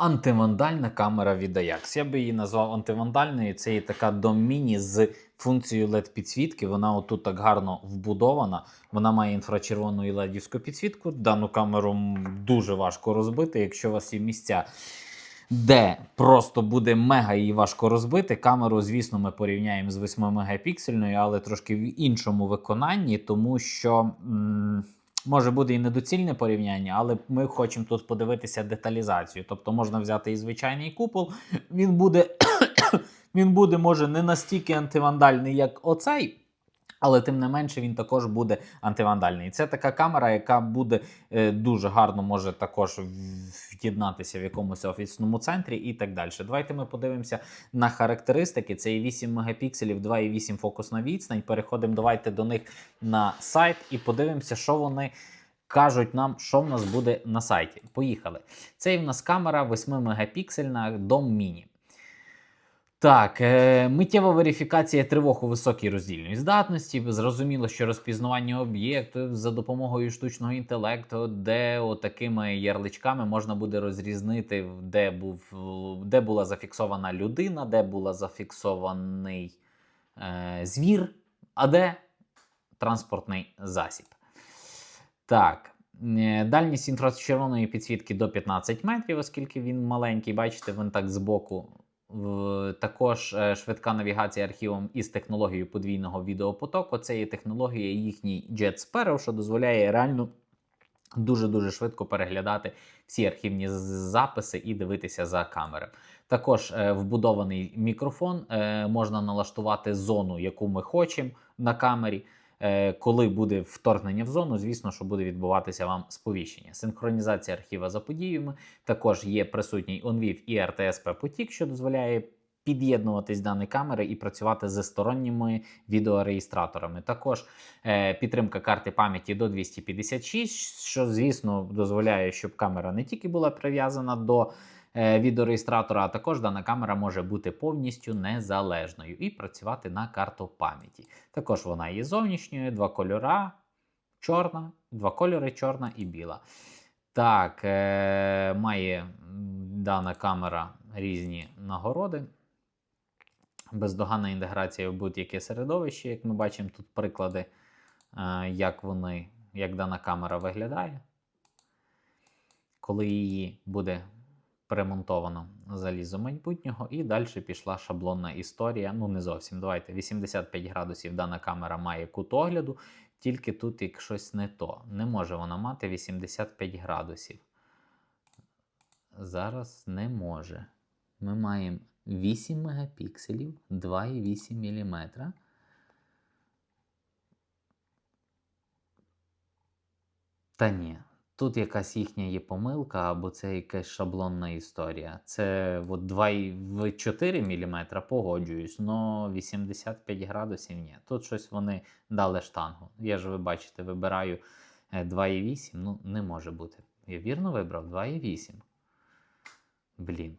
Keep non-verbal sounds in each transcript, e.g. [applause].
антивандальна камера від Ajax. Я би її назвав антивандальною. Це є така доміні з функцією LED підсвітки. Вона отут так гарно вбудована. Вона має інфрачервону і ледівську підсвітку. Дану камеру дуже важко розбити, якщо у вас є місця. Де просто буде мега її важко розбити. Камеру, звісно, ми порівняємо з 8 мегапіксельною, але трошки в іншому виконанні, тому що м, може буде і недоцільне порівняння, але ми хочемо тут подивитися деталізацію. Тобто можна взяти і звичайний купол, він буде, [coughs] він буде, може, не настільки антивандальний, як оцей. Але тим не менше він також буде антивандальний. Це така камера, яка буде е, дуже гарно може також в'єднатися в якомусь офісному центрі і так далі. Давайте ми подивимося на характеристики. Це і 8 мегапікселів, 2,8 фокусна відстань. Переходимо давайте до них на сайт і подивимося, що вони. Кажуть нам, що в нас буде на сайті. Поїхали. Це в нас камера 8 мегапіксельна Dom Mini. Так, е, миттєва верифікація тривог у високій роздільній здатності. Зрозуміло, що розпізнавання об'єкту за допомогою штучного інтелекту, де отакими ярличками можна буде розрізнити, де, був, де була зафіксована людина, де була зафіксований е, звір, а де транспортний засіб. Так. е, Дальність інфрачервоної підсвітки до 15 метрів, оскільки він маленький, бачите, він так збоку. Також е, швидка навігація архівом із технологією подвійного відеопотоку. Це є технологія їхній Jet Sparrow, що дозволяє реально дуже-дуже швидко переглядати всі архівні записи і дивитися за камерами. Також е, вбудований мікрофон, е, можна налаштувати зону, яку ми хочемо на камері. Е, Коли буде вторгнення в зону, звісно, що буде відбуватися вам сповіщення. Синхронізація архіва за подіями. Також є присутній OnVIV і RTSP потік, що дозволяє під'єднуватись дані камери і працювати зі сторонніми відеореєстраторами. Також е, підтримка карти пам'яті до 256, що, звісно, дозволяє, щоб камера не тільки була прив'язана до відеореєстратора, а також дана камера може бути повністю незалежною і працювати на карту пам'яті. Також вона є зовнішньою, два кольора, чорна, два кольори, чорна і біла. Так, е, має дана камера різні нагороди. Бездоганна інтеграція в будь-яке середовище, як ми бачимо тут приклади, е, як вони, як дана камера виглядає. Коли її буде перемонтовано залізо майбутнього, і далі пішла шаблонна історія. Ну, не зовсім. Давайте 85 градусів дана камера має кут огляду, тільки тут як щось не то. Не може вона мати 85 градусів. Зараз не може. Ми маємо 8 мегапікселів, 2,8 мм. Та ні, тут якась їхня є помилка, або це якась шаблонна історія. Це от 2,4 мм погоджуюсь, але 85 градусів ні. Тут щось вони дали штангу. Я ж ви бачите, вибираю е, 2,8, ну не може бути. Я вірно вибрав 2,8. Блін.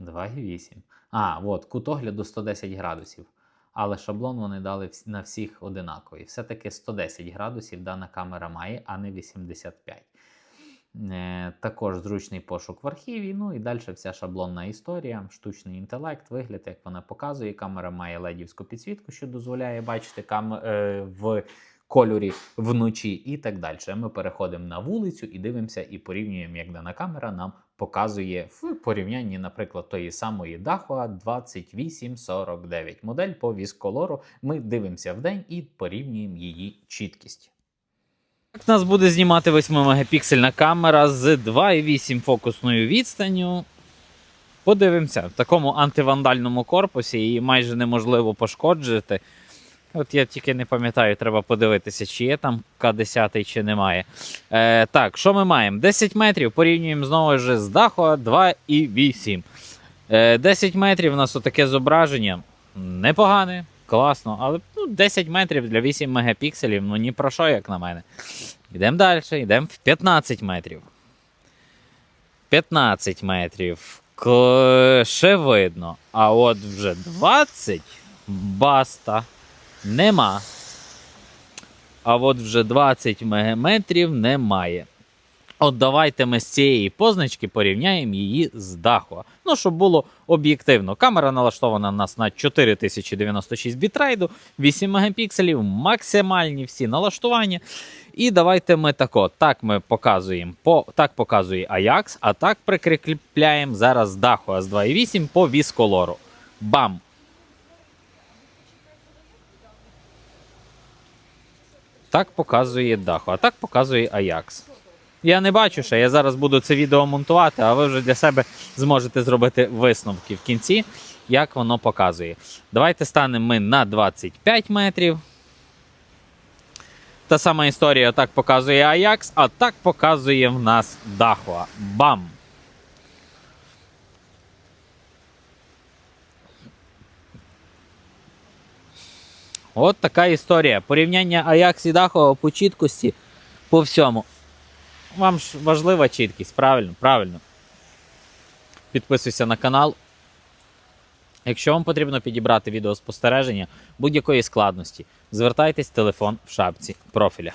2,8. А, от, кут огляду 110 градусів. Але шаблон вони дали на всіх одинаковий. Все-таки 110 градусів дана камера має, а не 85. Е, також зручний пошук в архіві. Ну і далі вся шаблонна історія, штучний інтелект, вигляд, як вона показує. Камера має ледівську підсвітку, що дозволяє бачити кам... е, в кольорі вночі і так далі. Ми переходимо на вулицю і дивимося і порівнюємо, як дана камера нам показує в порівнянні, наприклад, тої самої Dahua 2849. Модель по вісколору. Ми дивимося в день і порівнюємо її чіткість. Так нас буде знімати 8-мегапіксельна камера з 2,8 фокусною відстанню. Подивимося, в такому антивандальному корпусі її майже неможливо пошкоджити. От я тільки не пам'ятаю, треба подивитися, чи є там К10 чи немає. Е, так, що ми маємо? 10 метрів порівнюємо знову ж з Dahua 2,8. Е, 10 метрів у нас отаке зображення. Непогане, класно, але ну, 10 метрів для 8 мегапікселів, ну ні про що, як на мене. Йдемо далі, йдемо в 15 метрів. 15 метрів. Ще видно. А от вже 20 баста нема. А от вже 20 мегаметрів немає. От давайте ми з цієї позначки порівняємо її з даху. Ну, щоб було об'єктивно. Камера налаштована у нас на 4096 бітрейду, 8 мегапікселів, максимальні всі налаштування. І давайте ми тако. Так ми показуємо. По, так показує Ajax, а так прикріпляємо зараз даху с 2.8 по вісколору. Бам! Так показує даху, а так показує Ajax. Я не бачу ще, я зараз буду це відео монтувати, а ви вже для себе зможете зробити висновки в кінці, як воно показує. Давайте станемо ми на 25 метрів. Та сама історія так показує Ajax, а так показує в нас Дахуа. Бам! От така історія. Порівняння Аякс і Дахуа по чіткості по всьому. Вам ж важлива чіткість, правильно? Правильно. Підписуйся на канал. Якщо вам потрібно підібрати відеоспостереження будь-якої складності, звертайтесь телефон в шапці профіля.